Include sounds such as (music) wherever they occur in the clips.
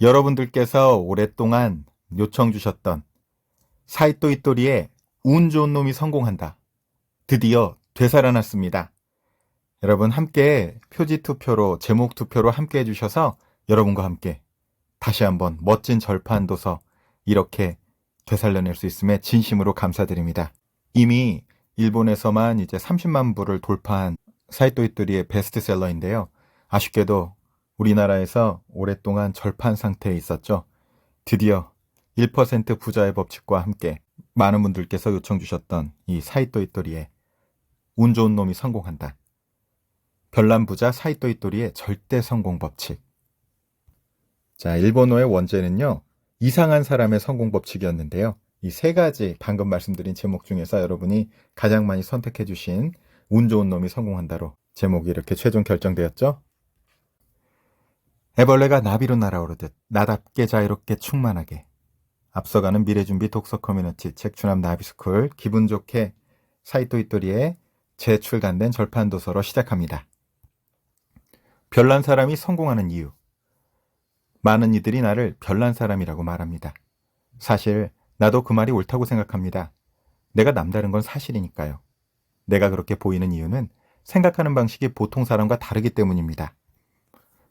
여러분들께서 오랫동안 요청 주셨던 사이토이토리의 운 좋은 놈이 성공한다. 드디어 되살아났습니다. 여러분 함께 표지 투표로 제목 투표로 함께 해주셔서 여러분과 함께 다시 한번 멋진 절판 도서 이렇게 되살려낼 수 있음에 진심으로 감사드립니다. 이미 일본에서만 이제 30만 부를 돌파한 사이토이토리의 베스트셀러인데요. 아쉽게도 우리나라에서 오랫동안 절판 상태에 있었죠. 드디어 1% 부자의 법칙과 함께 많은 분들께서 요청 주셨던 이 사이토이토리의 운 좋은 놈이 성공한다. 별난 부자 사이토이토리의 절대 성공 법칙. 자, 일본어의 원제는요. 이상한 사람의 성공 법칙이었는데요. 이 세 가지 방금 말씀드린 제목 중에서 여러분이 가장 많이 선택해 주신 운 좋은 놈이 성공한다로 제목이 이렇게 최종 결정되었죠. 애벌레가 나비로 날아오르듯 나답게 자유롭게 충만하게 앞서가는 미래준비 독서 커뮤니티 책추남 나비스쿨 기분 좋게 사이토 이토리의 재출간된 절판 도서로 시작합니다. 별난 사람이 성공하는 이유. 많은 이들이 나를 별난 사람이라고 말합니다. 사실 나도 그 말이 옳다고 생각합니다. 내가 남다른 건 사실이니까요. 내가 그렇게 보이는 이유는 생각하는 방식이 보통 사람과 다르기 때문입니다.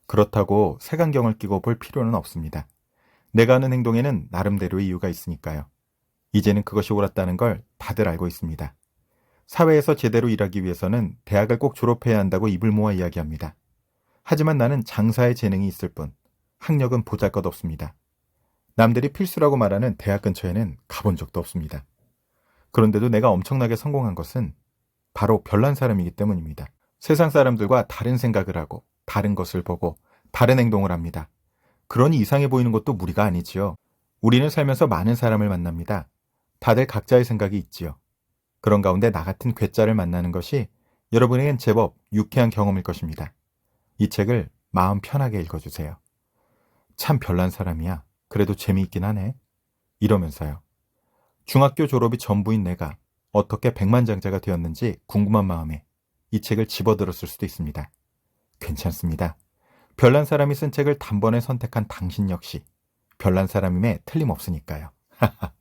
그렇다고 색안경을 끼고 볼 필요는 없습니다. 내가 하는 행동에는 나름대로의 이유가 있으니까요. 이제는 그것이 옳았다는 걸 다들 알고 있습니다. 사회에서 제대로 일하기 위해서는 대학을 꼭 졸업해야 한다고 입을 모아 이야기합니다. 하지만 나는 장사의 재능이 있을 뿐 학력은 보잘 것 없습니다. 남들이 필수라고 말하는 대학 근처에는 가본 적도 없습니다. 그런데도 내가 엄청나게 성공한 것은 바로 별난 사람이기 때문입니다. 세상 사람들과 다른 생각을 하고 다른 것을 보고 다른 행동을 합니다. 그러니 이상해 보이는 것도 무리가 아니지요. 우리는 살면서 많은 사람을 만납니다. 다들 각자의 생각이 있지요. 그런 가운데 나 같은 괴짜를 만나는 것이 여러분에겐 제법 유쾌한 경험일 것입니다. 이 책을 마음 편하게 읽어주세요. 참 별난 사람이야. 그래도 재미있긴 하네. 이러면서요. 중학교 졸업이 전부인 내가 어떻게 백만장자가 되었는지 궁금한 마음에 이 책을 집어들었을 수도 있습니다. 괜찮습니다. 별난 사람이 쓴 책을 단번에 선택한 당신 역시 별난 사람임에 틀림없으니까요. (laughs)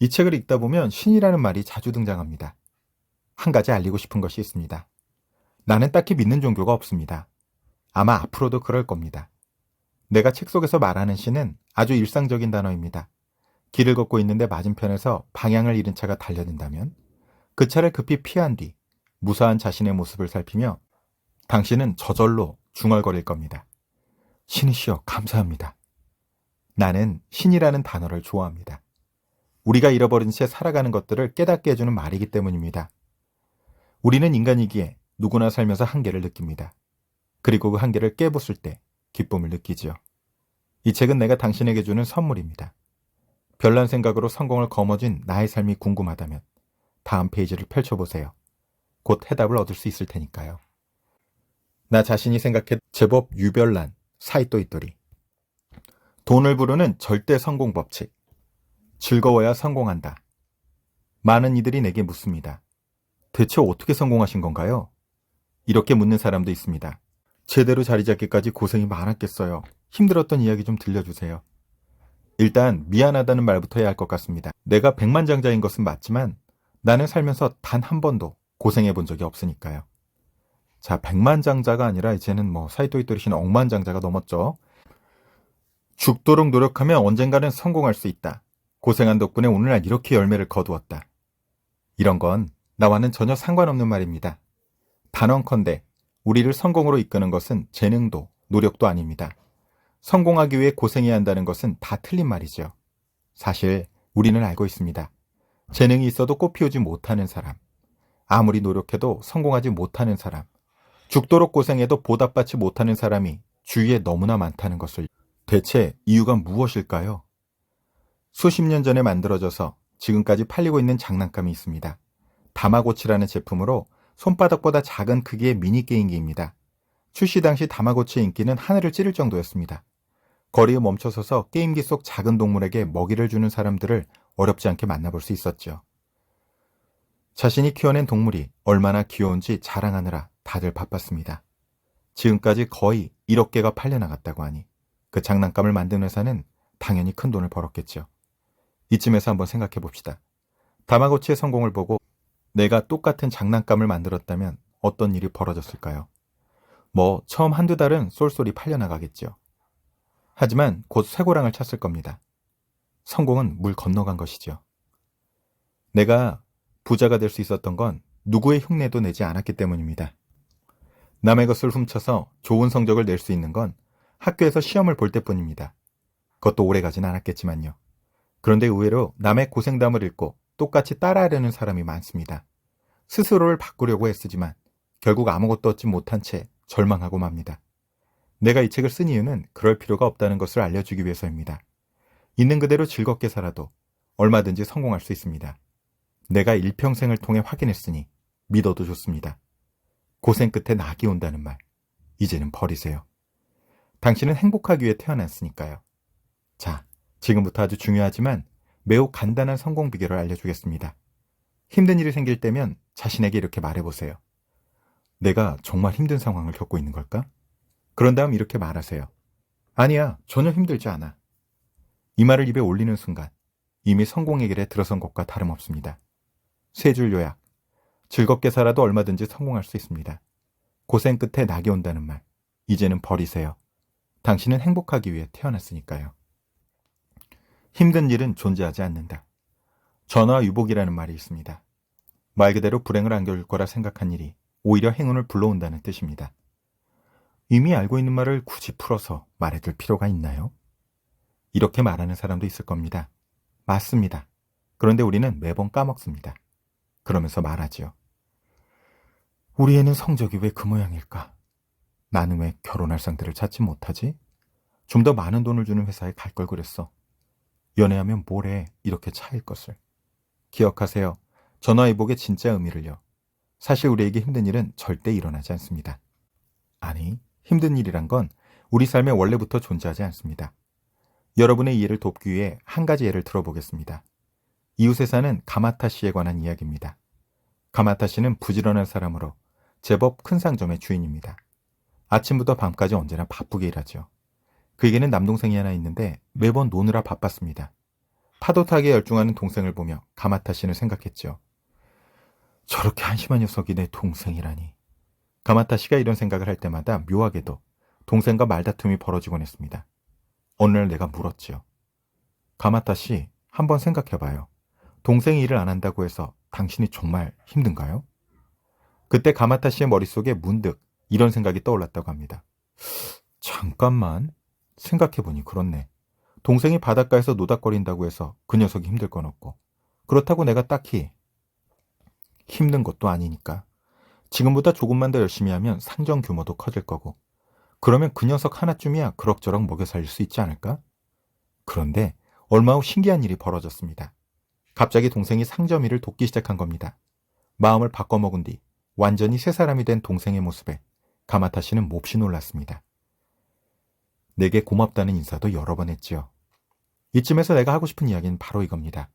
이 책을 읽다 보면 신이라는 말이 자주 등장합니다. 한 가지 알리고 싶은 것이 있습니다. 나는 딱히 믿는 종교가 없습니다. 아마 앞으로도 그럴 겁니다. 내가 책 속에서 말하는 신은 아주 일상적인 단어입니다. 길을 걷고 있는데 맞은편에서 방향을 잃은 차가 달려든다면 그 차를 급히 피한 뒤 무사한 자신의 모습을 살피며 당신은 저절로 중얼거릴 겁니다. 신이시여 감사합니다. 나는 신이라는 단어를 좋아합니다. 우리가 잃어버린 채 살아가는 것들을 깨닫게 해주는 말이기 때문입니다. 우리는 인간이기에 누구나 살면서 한계를 느낍니다. 그리고 그 한계를 깨부술 때 기쁨을 느끼지요. 이 책은 내가 당신에게 주는 선물입니다. 별난 생각으로 성공을 거머쥔 나의 삶이 궁금하다면 다음 페이지를 펼쳐보세요. 곧 해답을 얻을 수 있을 테니까요. 나 자신이 생각해 제법 유별난 사이또 있더리. 돈을 부르는 절대 성공 법칙. 즐거워야 성공한다. 많은 이들이 내게 묻습니다. 대체 어떻게 성공하신 건가요? 이렇게 묻는 사람도 있습니다. 제대로 자리 잡기까지 고생이 많았겠어요. 힘들었던 이야기 좀 들려주세요. 일단 미안하다는 말부터 해야 할 것 같습니다. 내가 백만장자인 것은 맞지만 나는 살면서 단 한 번도 고생해 본 적이 없으니까요. 자, 백만장자가 아니라 이제는 뭐 사이토이 또리신 억만장자가 넘었죠. 죽도록 노력하면 언젠가는 성공할 수 있다. 고생한 덕분에 오늘날 이렇게 열매를 거두었다. 이런 건 나와는 전혀 상관없는 말입니다. 단언컨대 우리를 성공으로 이끄는 것은 재능도 노력도 아닙니다. 성공하기 위해 고생해야 한다는 것은 다 틀린 말이죠. 사실 우리는 알고 있습니다. 재능이 있어도 꽃 피우지 못하는 사람, 아무리 노력해도 성공하지 못하는 사람, 죽도록 고생해도 보답받지 못하는 사람이 주위에 너무나 많다는 것을 대체 이유가 무엇일까요? 수십 년 전에 만들어져서 지금까지 팔리고 있는 장난감이 있습니다. 다마고치라는 제품으로 손바닥보다 작은 크기의 미니 게임기입니다. 출시 당시 다마고치의 인기는 하늘을 찌를 정도였습니다. 거리에 멈춰서서 게임기 속 작은 동물에게 먹이를 주는 사람들을 어렵지 않게 만나볼 수 있었죠. 자신이 키워낸 동물이 얼마나 귀여운지 자랑하느라 다들 바빴습니다. 지금까지 거의 1억 개가 팔려나갔다고 하니 그 장난감을 만든 회사는 당연히 큰 돈을 벌었겠죠. 이쯤에서 한번 생각해 봅시다. 다마고치의 성공을 보고 내가 똑같은 장난감을 만들었다면 어떤 일이 벌어졌을까요? 뭐 처음 한두 달은 쏠쏠이 팔려나가겠죠. 하지만 곧 쇠고랑을 찼을 겁니다. 성공은 물 건너간 것이죠. 내가 부자가 될 수 있었던 건 누구의 흉내도 내지 않았기 때문입니다. 남의 것을 훔쳐서 좋은 성적을 낼 수 있는 건 학교에서 시험을 볼 때뿐입니다. 그것도 오래 가진 않았겠지만요. 그런데 의외로 남의 고생담을 읽고 똑같이 따라하려는 사람이 많습니다. 스스로를 바꾸려고 애쓰지만 결국 아무것도 얻지 못한 채 절망하고 맙니다. 내가 이 책을 쓴 이유는 그럴 필요가 없다는 것을 알려주기 위해서입니다. 있는 그대로 즐겁게 살아도 얼마든지 성공할 수 있습니다. 내가 일평생을 통해 확인했으니 믿어도 좋습니다. 고생 끝에 낙이 온다는 말, 이제는 버리세요. 당신은 행복하기 위해 태어났으니까요. 자, 지금부터 아주 중요하지만 매우 간단한 성공 비결을 알려주겠습니다. 힘든 일이 생길 때면 자신에게 이렇게 말해보세요. 내가 정말 힘든 상황을 겪고 있는 걸까? 그런 다음 이렇게 말하세요. 아니야, 전혀 힘들지 않아. 이 말을 입에 올리는 순간 이미 성공의 길에 들어선 것과 다름없습니다. 세 줄 요약. 즐겁게 살아도 얼마든지 성공할 수 있습니다. 고생 끝에 낙이 온다는 말. 이제는 버리세요. 당신은 행복하기 위해 태어났으니까요. 힘든 일은 존재하지 않는다. 전화 유복이라는 말이 있습니다. 말 그대로 불행을 안겨줄 거라 생각한 일이 오히려 행운을 불러온다는 뜻입니다. 이미 알고 있는 말을 굳이 풀어서 말해둘 필요가 있나요? 이렇게 말하는 사람도 있을 겁니다. 맞습니다. 그런데 우리는 매번 까먹습니다. 그러면서 말하지요. 우리 애는 성적이 왜 그 모양일까? 나는 왜 결혼할 상대를 찾지 못하지? 좀 더 많은 돈을 주는 회사에 갈 걸 그랬어. 연애하면 뭐래 이렇게 차일 것을. 기억하세요. 전화위복의 진짜 의미를요. 사실 우리에게 힘든 일은 절대 일어나지 않습니다. 아니, 힘든 일이란 건 우리 삶에 원래부터 존재하지 않습니다. 여러분의 이해를 돕기 위해 한 가지 예를 들어보겠습니다. 이웃에 사는 가마타 씨에 관한 이야기입니다. 가마타 씨는 부지런한 사람으로 제법 큰 상점의 주인입니다. 아침부터 밤까지 언제나 바쁘게 일하죠. 그에게는 남동생이 하나 있는데 매번 노느라 바빴습니다. 파도 타기에 열중하는 동생을 보며 가마타 씨는 생각했죠. 저렇게 한심한 녀석이 내 동생이라니. 가마타 씨가 이런 생각을 할 때마다 묘하게도 동생과 말다툼이 벌어지곤 했습니다. 어느 날 내가 물었지요. 가마타 씨, 한번 생각해봐요. 동생이 일을 안 한다고 해서 당신이 정말 힘든가요? 그때 가마타 씨의 머릿속에 문득 이런 생각이 떠올랐다고 합니다. 잠깐만. 생각해보니 그렇네. 동생이 바닷가에서 노닥거린다고 해서 그 녀석이 힘들 건 없고 그렇다고 내가 딱히 힘든 것도 아니니까 지금보다 조금만 더 열심히 하면 상정 규모도 커질 거고 그러면 그 녀석 하나쯤이야 그럭저럭 먹여 살릴 수 있지 않을까? 그런데 얼마 후 신기한 일이 벌어졌습니다. 갑자기 동생이 상점일을 돕기 시작한 겁니다. 마음을 바꿔먹은 뒤 완전히 새 사람이 된 동생의 모습에 가마타 씨는 몹시 놀랐습니다. 내게 고맙다는 인사도 여러 번 했지요. 이쯤에서 내가 하고 싶은 이야기는 바로 이겁니다.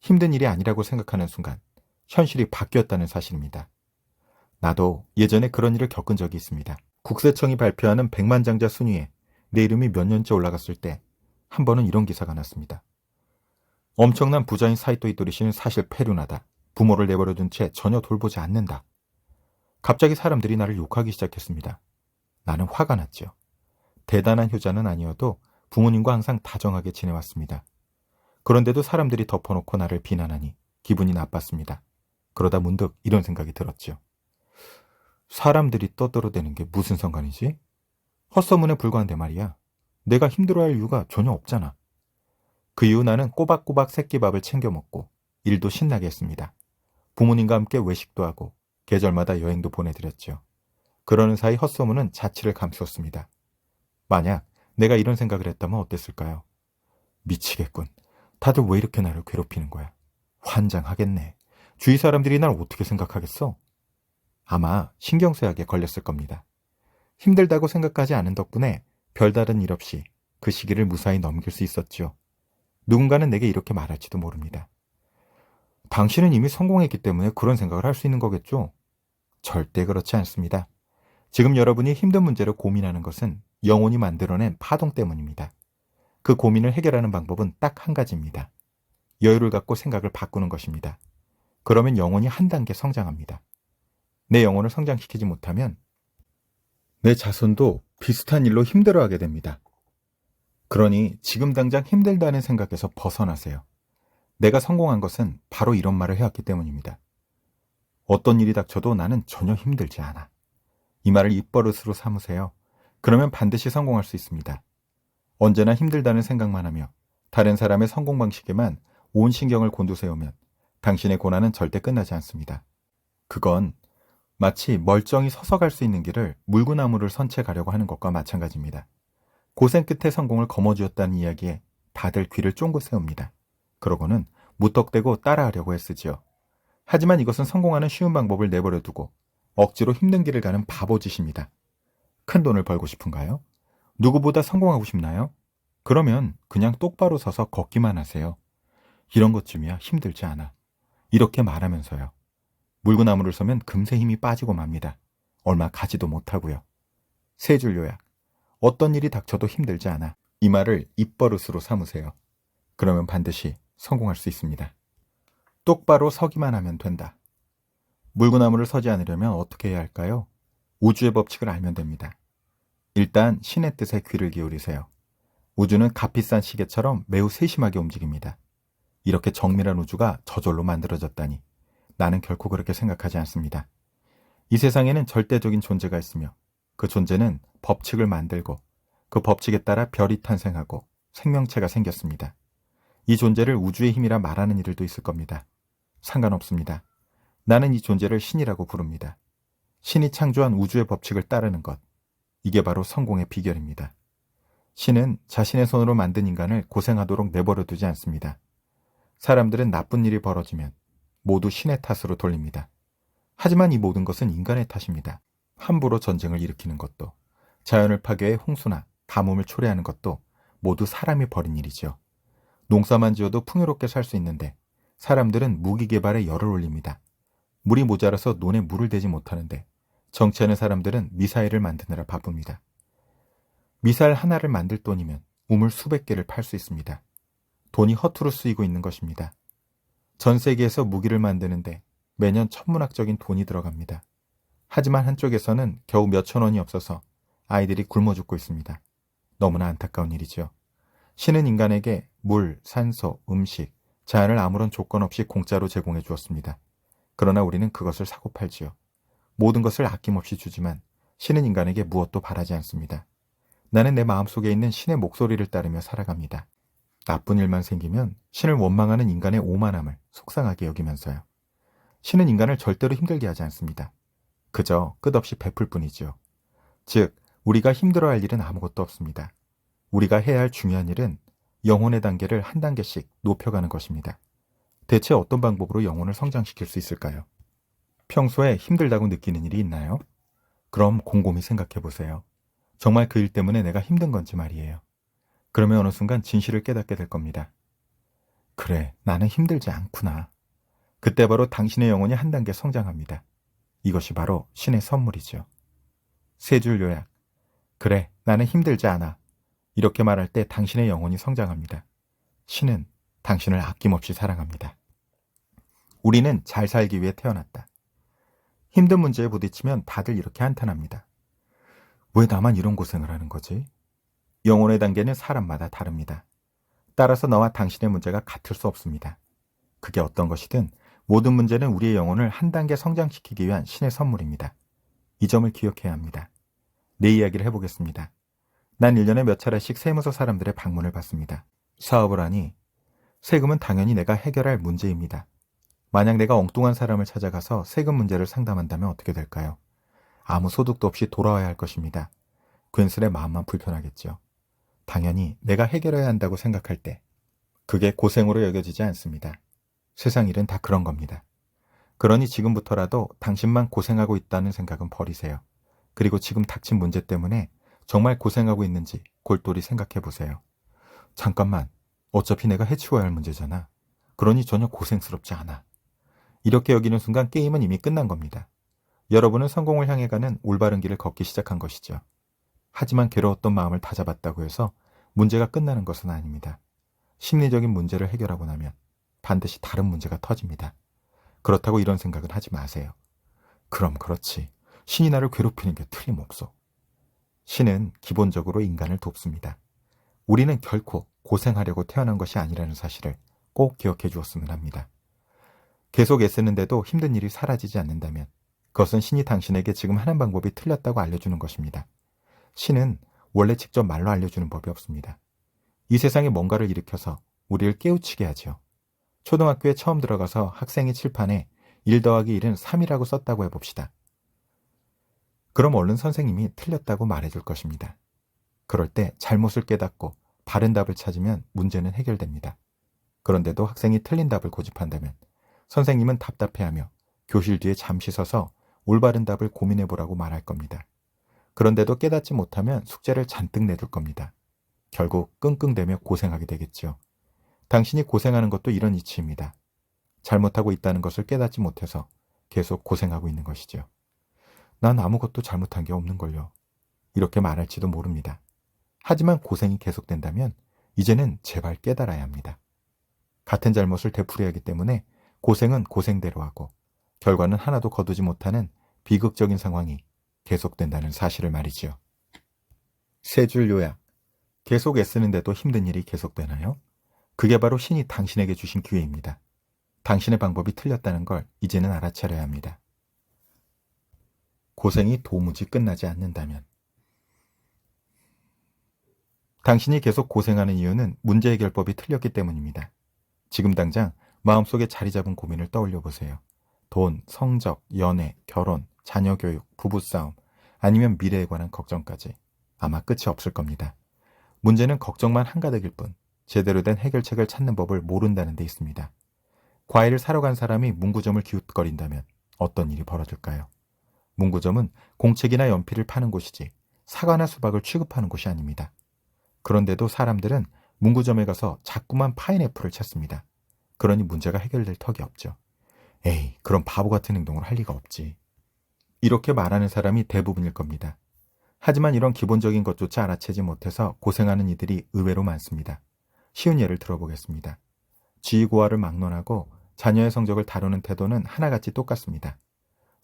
힘든 일이 아니라고 생각하는 순간 현실이 바뀌었다는 사실입니다. 나도 예전에 그런 일을 겪은 적이 있습니다. 국세청이 발표하는 백만장자 순위에 내 이름이 몇 년째 올라갔을 때 한 번은 이런 기사가 났습니다. 엄청난 부자인 사이토 이토리 씨는 사실 폐륜하다. 부모를 내버려둔 채 전혀 돌보지 않는다. 갑자기 사람들이 나를 욕하기 시작했습니다. 나는 화가 났죠. 대단한 효자는 아니어도 부모님과 항상 다정하게 지내왔습니다. 그런데도 사람들이 덮어놓고 나를 비난하니 기분이 나빴습니다. 그러다 문득 이런 생각이 들었죠. 사람들이 떠들어대는 게 무슨 상관이지? 헛소문에 불과한데 말이야. 내가 힘들어할 이유가 전혀 없잖아. 그 이후 나는 꼬박꼬박 새끼밥을 챙겨 먹고 일도 신나게 했습니다. 부모님과 함께 외식도 하고 계절마다 여행도 보내드렸죠. 그러는 사이 헛소문은 자취를 감추었습니다. 만약 내가 이런 생각을 했다면 어땠을까요? 미치겠군. 다들 왜 이렇게 나를 괴롭히는 거야? 환장하겠네. 주위 사람들이 날 어떻게 생각하겠어? 아마 신경쇠약에 걸렸을 겁니다. 힘들다고 생각하지 않은 덕분에 별다른 일 없이 그 시기를 무사히 넘길 수 있었죠. 누군가는 내게 이렇게 말할지도 모릅니다. 당신은 이미 성공했기 때문에 그런 생각을 할 수 있는 거겠죠? 절대 그렇지 않습니다. 지금 여러분이 힘든 문제를 고민하는 것은 영혼이 만들어낸 파동 때문입니다. 그 고민을 해결하는 방법은 딱 한 가지입니다. 여유를 갖고 생각을 바꾸는 것입니다. 그러면 영혼이 한 단계 성장합니다. 내 영혼을 성장시키지 못하면 내 자손도 비슷한 일로 힘들어하게 됩니다. 그러니 지금 당장 힘들다는 생각에서 벗어나세요. 내가 성공한 것은 바로 이런 말을 해왔기 때문입니다. 어떤 일이 닥쳐도 나는 전혀 힘들지 않아. 이 말을 입버릇으로 삼으세요. 그러면 반드시 성공할 수 있습니다. 언제나 힘들다는 생각만 하며 다른 사람의 성공 방식에만 온 신경을 곤두세우면 당신의 고난은 절대 끝나지 않습니다. 그건 마치 멀쩡히 서서 갈 수 있는 길을 물구나무를 선채 가려고 하는 것과 마찬가지입니다. 고생 끝에 성공을 거머쥐었다는 이야기에 다들 귀를 쫑긋 세웁니다. 그러고는 무턱대고 따라하려고 애쓰지요. 하지만 이것은 성공하는 쉬운 방법을 내버려 두고 억지로 힘든 길을 가는 바보짓입니다. 큰 돈을 벌고 싶은가요? 누구보다 성공하고 싶나요? 그러면 그냥 똑바로 서서 걷기만 하세요. 이런 것쯤이야 힘들지 않아. 이렇게 말하면서요. 물구나무를 서면 금세 힘이 빠지고 맙니다. 얼마 가지도 못하고요. 세 줄 요약. 어떤 일이 닥쳐도 힘들지 않아. 이 말을 입버릇으로 삼으세요. 그러면 반드시 성공할 수 있습니다. 똑바로 서기만 하면 된다. 물구나무를 서지 않으려면 어떻게 해야 할까요? 우주의 법칙을 알면 됩니다. 일단 신의 뜻에 귀를 기울이세요. 우주는 값비싼 시계처럼 매우 세심하게 움직입니다. 이렇게 정밀한 우주가 저절로 만들어졌다니 나는 결코 그렇게 생각하지 않습니다. 이 세상에는 절대적인 존재가 있으며 그 존재는 법칙을 만들고 그 법칙에 따라 별이 탄생하고 생명체가 생겼습니다. 이 존재를 우주의 힘이라 말하는 이들도 있을 겁니다. 상관없습니다. 나는 이 존재를 신이라고 부릅니다. 신이 창조한 우주의 법칙을 따르는 것. 이게 바로 성공의 비결입니다. 신은 자신의 손으로 만든 인간을 고생하도록 내버려 두지 않습니다. 사람들은 나쁜 일이 벌어지면 모두 신의 탓으로 돌립니다. 하지만 이 모든 것은 인간의 탓입니다. 함부로 전쟁을 일으키는 것도, 자연을 파괴해 홍수나 가뭄을 초래하는 것도 모두 사람이 벌인 일이죠. 농사만 지어도 풍요롭게 살 수 있는데 사람들은 무기 개발에 열을 올립니다. 물이 모자라서 논에 물을 대지 못하는데 정치하는 사람들은 미사일을 만드느라 바쁩니다. 미사일 하나를 만들 돈이면 우물 수백 개를 팔 수 있습니다. 돈이 허투루 쓰이고 있는 것입니다. 전 세계에서 무기를 만드는데 매년 천문학적인 돈이 들어갑니다. 하지만 한쪽에서는 겨우 몇천 원이 없어서 아이들이 굶어 죽고 있습니다. 너무나 안타까운 일이죠. 신은 인간에게 물, 산소, 음식, 자연을 아무런 조건 없이 공짜로 제공해 주었습니다. 그러나 우리는 그것을 사고 팔지요. 모든 것을 아낌없이 주지만 신은 인간에게 무엇도 바라지 않습니다. 나는 내 마음속에 있는 신의 목소리를 따르며 살아갑니다. 나쁜 일만 생기면 신을 원망하는 인간의 오만함을 속상하게 여기면서요. 신은 인간을 절대로 힘들게 하지 않습니다. 그저 끝없이 베풀 뿐이지요. 즉, 우리가 힘들어할 일은 아무것도 없습니다. 우리가 해야 할 중요한 일은 영혼의 단계를 한 단계씩 높여가는 것입니다. 대체 어떤 방법으로 영혼을 성장시킬 수 있을까요? 평소에 힘들다고 느끼는 일이 있나요? 그럼 곰곰이 생각해 보세요. 정말 그 일 때문에 내가 힘든 건지 말이에요. 그러면 어느 순간 진실을 깨닫게 될 겁니다. 그래, 나는 힘들지 않구나. 그때 바로 당신의 영혼이 한 단계 성장합니다. 이것이 바로 신의 선물이죠. 세 줄 요약. 그래, 나는 힘들지 않아. 이렇게 말할 때 당신의 영혼이 성장합니다. 신은 당신을 아낌없이 사랑합니다. 우리는 잘 살기 위해 태어났다. 힘든 문제에 부딪히면 다들 이렇게 한탄합니다. 왜 나만 이런 고생을 하는 거지? 영혼의 단계는 사람마다 다릅니다. 따라서 너와 당신의 문제가 같을 수 없습니다. 그게 어떤 것이든 모든 문제는 우리의 영혼을 한 단계 성장시키기 위한 신의 선물입니다. 이 점을 기억해야 합니다. 내 이야기를 해보겠습니다. 난 1년에 몇 차례씩 세무서 사람들의 방문을 받습니다. 사업을 하니 세금은 당연히 내가 해결할 문제입니다. 만약 내가 엉뚱한 사람을 찾아가서 세금 문제를 상담한다면 어떻게 될까요? 아무 소득도 없이 돌아와야 할 것입니다. 괜스레 마음만 불편하겠죠. 당연히 내가 해결해야 한다고 생각할 때 그게 고생으로 여겨지지 않습니다. 세상 일은 다 그런 겁니다. 그러니 지금부터라도 당신만 고생하고 있다는 생각은 버리세요. 그리고 지금 닥친 문제 때문에 정말 고생하고 있는지 골똘히 생각해 보세요. 잠깐만, 어차피 내가 해치워야 할 문제잖아. 그러니 전혀 고생스럽지 않아. 이렇게 여기는 순간 게임은 이미 끝난 겁니다. 여러분은 성공을 향해 가는 올바른 길을 걷기 시작한 것이죠. 하지만 괴로웠던 마음을 다 잡았다고 해서 문제가 끝나는 것은 아닙니다. 심리적인 문제를 해결하고 나면 반드시 다른 문제가 터집니다. 그렇다고 이런 생각은 하지 마세요. 그럼 그렇지. 신이 나를 괴롭히는 게 틀림없어. 신은 기본적으로 인간을 돕습니다. 우리는 결코 고생하려고 태어난 것이 아니라는 사실을 꼭 기억해 주었으면 합니다. 계속 애쓰는데도 힘든 일이 사라지지 않는다면 그것은 신이 당신에게 지금 하는 방법이 틀렸다고 알려주는 것입니다. 신은 원래 직접 말로 알려주는 법이 없습니다. 이 세상에 뭔가를 일으켜서 우리를 깨우치게 하지요. 초등학교에 처음 들어가서 학생이 칠판에 1 더하기 1은 3이라고 썼다고 해봅시다. 그럼 얼른 선생님이 틀렸다고 말해줄 것입니다. 그럴 때 잘못을 깨닫고 바른 답을 찾으면 문제는 해결됩니다. 그런데도 학생이 틀린 답을 고집한다면 선생님은 답답해하며 교실 뒤에 잠시 서서 올바른 답을 고민해 보라고 말할 겁니다. 그런데도 깨닫지 못하면 숙제를 잔뜩 내줄 겁니다. 결국 끙끙대며 고생하게 되겠죠. 당신이 고생하는 것도 이런 이치입니다. 잘못하고 있다는 것을 깨닫지 못해서 계속 고생하고 있는 것이죠. 난 아무것도 잘못한 게 없는걸요. 이렇게 말할지도 모릅니다. 하지만 고생이 계속된다면 이제는 제발 깨달아야 합니다. 같은 잘못을 되풀이하기 때문에 고생은 고생대로 하고 결과는 하나도 거두지 못하는 비극적인 상황이 계속된다는 사실을 말이지요. 세 줄 요약. 계속 애쓰는데도 힘든 일이 계속되나요? 그게 바로 신이 당신에게 주신 기회입니다. 당신의 방법이 틀렸다는 걸 이제는 알아차려야 합니다. 고생이 도무지 끝나지 않는다면 당신이 계속 고생하는 이유는 문제 해결법이 틀렸기 때문입니다. 지금 당장 마음속에 자리 잡은 고민을 떠올려 보세요. 돈, 성적, 연애, 결혼, 자녀 교육, 부부싸움, 아니면 미래에 관한 걱정까지 아마 끝이 없을 겁니다. 문제는 걱정만 한가득일 뿐 제대로 된 해결책을 찾는 법을 모른다는 데 있습니다. 과일을 사러 간 사람이 문구점을 기웃거린다면 어떤 일이 벌어질까요? 문구점은 공책이나 연필을 파는 곳이지 사과나 수박을 취급하는 곳이 아닙니다. 그런데도 사람들은 문구점에 가서 자꾸만 파인애플을 찾습니다. 그러니 문제가 해결될 턱이 없죠. 에이, 그런 바보 같은 행동을 할 리가 없지. 이렇게 말하는 사람이 대부분일 겁니다. 하지만 이런 기본적인 것조차 알아채지 못해서 고생하는 이들이 의외로 많습니다. 쉬운 예를 들어보겠습니다. 지휘고하를 막론하고 자녀의 성적을 다루는 태도는 하나같이 똑같습니다.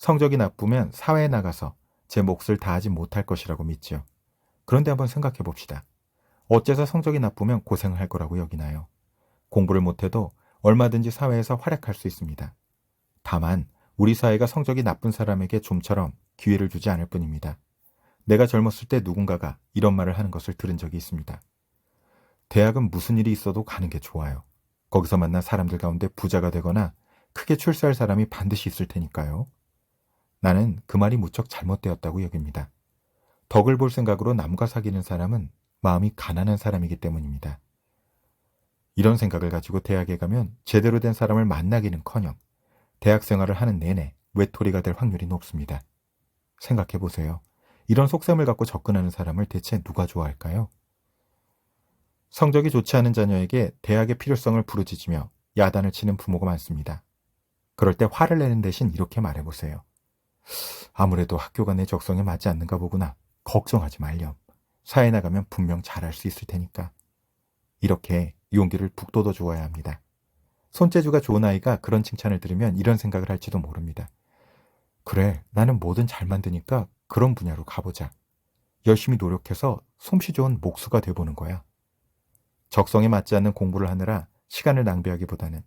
성적이 나쁘면 사회에 나가서 제 몫을 다하지 못할 것이라고 믿지요. 그런데 한번 생각해 봅시다. 어째서 성적이 나쁘면 고생을 할 거라고 여기나요? 공부를 못해도 얼마든지 사회에서 활약할 수 있습니다. 다만 우리 사회가 성적이 나쁜 사람에게 좀처럼 기회를 주지 않을 뿐입니다. 내가 젊었을 때 누군가가 이런 말을 하는 것을 들은 적이 있습니다. 대학은 무슨 일이 있어도 가는 게 좋아요. 거기서 만난 사람들 가운데 부자가 되거나 크게 출세할 사람이 반드시 있을 테니까요. 나는 그 말이 무척 잘못되었다고 여깁니다. 덕을 볼 생각으로 남과 사귀는 사람은 마음이 가난한 사람이기 때문입니다. 이런 생각을 가지고 대학에 가면 제대로 된 사람을 만나기는 커녕 대학 생활을 하는 내내 외톨이가 될 확률이 높습니다. 생각해 보세요. 이런 속셈을 갖고 접근하는 사람을 대체 누가 좋아할까요? 성적이 좋지 않은 자녀에게 대학의 필요성을 부르짖으며 야단을 치는 부모가 많습니다. 그럴 때 화를 내는 대신 이렇게 말해보세요. 아무래도 학교가 내 적성에 맞지 않는가 보구나. 걱정하지 말렴. 사회 나가면 분명 잘할 수 있을 테니까. 이렇게 용기를 북돋워 주어야 합니다. 손재주가 좋은 아이가 그런 칭찬을 들으면 이런 생각을 할지도 모릅니다. 그래, 나는 뭐든 잘 만드니까 그런 분야로 가보자. 열심히 노력해서 솜씨 좋은 목수가 돼보는 거야. 적성에 맞지 않는 공부를 하느라 시간을 낭비하기보다는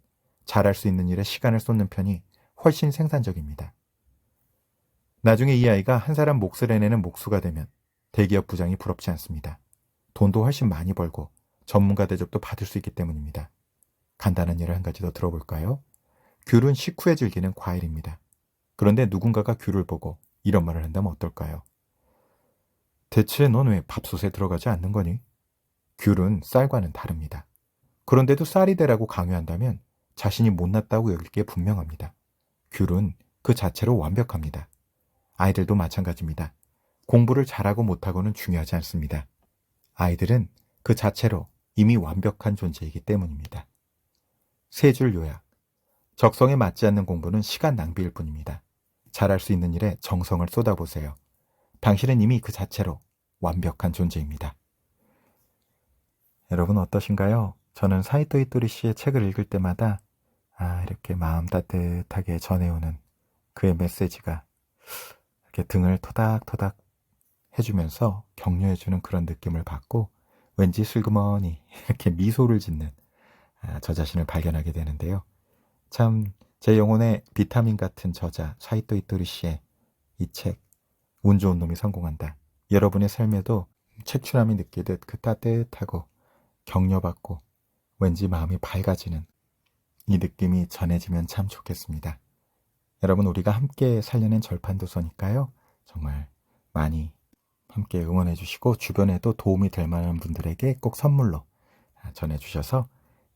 잘할 수 있는 일에 시간을 쏟는 편이 훨씬 생산적입니다. 나중에 이 아이가 한 사람 몫을 해내는 목수가 되면 대기업 부장이 부럽지 않습니다. 돈도 훨씬 많이 벌고 전문가 대접도 받을 수 있기 때문입니다. 간단한 예를 한 가지 더 들어볼까요? 귤은 식후에 즐기는 과일입니다. 그런데 누군가가 귤을 보고 이런 말을 한다면 어떨까요? 대체 넌 왜 밥솥에 들어가지 않는 거니? 귤은 쌀과는 다릅니다. 그런데도 쌀이 되라고 강요한다면 자신이 못났다고 여길 게 분명합니다. 귤은 그 자체로 완벽합니다. 아이들도 마찬가지입니다. 공부를 잘하고 못하고는 중요하지 않습니다. 아이들은 그 자체로 이미 완벽한 존재이기 때문입니다. 세 줄 요약. 적성에 맞지 않는 공부는 시간 낭비일 뿐입니다. 잘할 수 있는 일에 정성을 쏟아보세요. 당신은 이미 그 자체로 완벽한 존재입니다. 여러분 어떠신가요? 저는 사이토 이토리 씨의 책을 읽을 때마다 아, 이렇게 마음 따뜻하게 전해오는 그의 메시지가 등을 토닥토닥 해주면서 격려해주는 그런 느낌을 받고 왠지 슬그머니 이렇게 미소를 짓는 아, 저 자신을 발견하게 되는데요. 참 제 영혼의 비타민 같은 저자 사이토 이토리 씨의 이 책 운 좋은 놈이 성공한다. 여러분의 삶에도 책추남이 느끼듯 그 따뜻하고 격려받고 왠지 마음이 밝아지는 이 느낌이 전해지면 참 좋겠습니다. 여러분 우리가 함께 살려낸 절판도서니까요. 정말 많이 함께 응원해 주시고 주변에도 도움이 될 만한 분들에게 꼭 선물로 전해 주셔서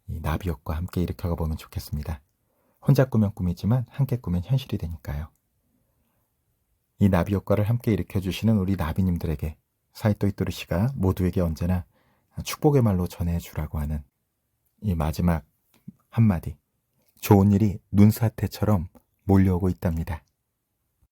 이 나비효과 함께 일으켜 보면 좋겠습니다. 혼자 꾸면 꿈이지만 함께 꾸면 현실이 되니까요. 이 나비 효과를 함께 일으켜 주시는 우리 나비님들에게 사이토 이토리 씨가 모두에게 언제나 축복의 말로 전해 주라고 하는 이 마지막 한마디. 좋은 일이 눈사태처럼 몰려오고 있답니다.